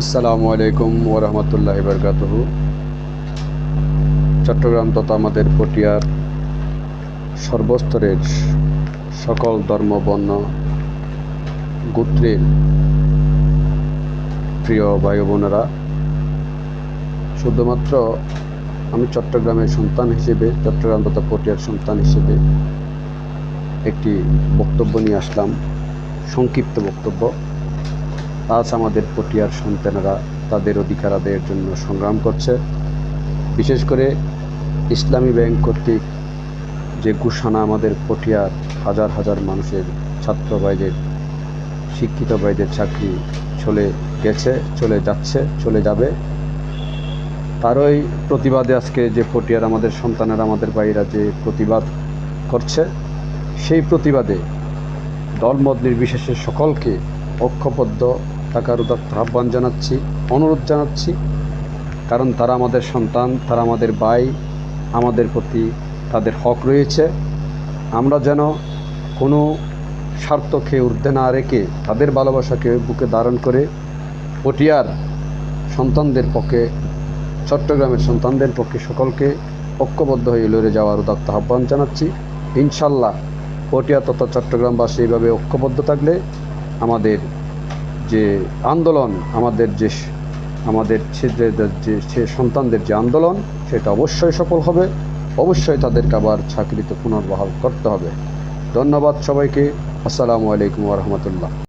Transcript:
আসসালামু আলাইকুম ওরহমতুল্লাহ বরকাতহ। চট্টগ্রাম তথা আমাদের পটিয়ার সর্বস্তরের সকল ধর্ম, বর্ণ, গোত্রের প্রিয় ভাই বোনেরা, শুধুমাত্র আমি চট্টগ্রামের সন্তান হিসেবে, চট্টগ্রাম তথা পটিয়ার সন্তান হিসেবে একটি বক্তব্য নিয়ে আসলাম, সংক্ষিপ্ত বক্তব্য। আজ আমাদের পটিয়ার সন্তানেরা তাদের অধিকার আদায়ের জন্য সংগ্রাম করছে। বিশেষ করে ইসলামী ব্যাংক কর্তৃক যে ঘোষণা আমাদের পটিয়ার হাজার হাজার মানুষের ছাত্র ভাইদের, শিক্ষিত ভাইদের চাকরি চলে গেছে, চলে যাচ্ছে, চলে যাবে। তারই প্রতিবাদে আজকে যে পটিয়ার আমাদের সন্তানেরা, আমাদের ভাইরা যে প্রতিবাদ করছে, সেই প্রতিবাদে দলমত নির্বিশেষে সকলকে ঐক্যবদ্ধ থাকার উদাত্ত আহ্বান জানাচ্ছি, অনুরোধ জানাচ্ছি। কারণ তারা আমাদের সন্তান, তারা আমাদের ভাই, আমাদের প্রতি তাদের হক রয়েছে। আমরা যেন কোনো স্বার্থকে ঊর্ধ্বে না রেখে তাদের ভালোবাসাকে বুকে ধারণ করে পটিয়ার সন্তানদের পক্ষে, চট্টগ্রামের সন্তানদের পক্ষে সকলকে ঐক্যবদ্ধ হয়ে লড়ে যাওয়ার উদাত্ত আহ্বান জানাচ্ছি। ইনশাল্লাহ পটিয়া তথা চট্টগ্রামবাসী এইভাবে ঐক্যবদ্ধ থাকলে আমাদের যে আন্দোলন, আমাদের যে আমাদের ছেলেদের যে, সে সন্তানদের যে আন্দোলন, সেটা অবশ্যই সফল হবে। অবশ্যই তাদেরকে আবার চাকরিতে পুনর্বহাল করতে হবে। ধন্যবাদ সবাইকে। আসসালামু আলাইকুম রহমতুল্লাহ।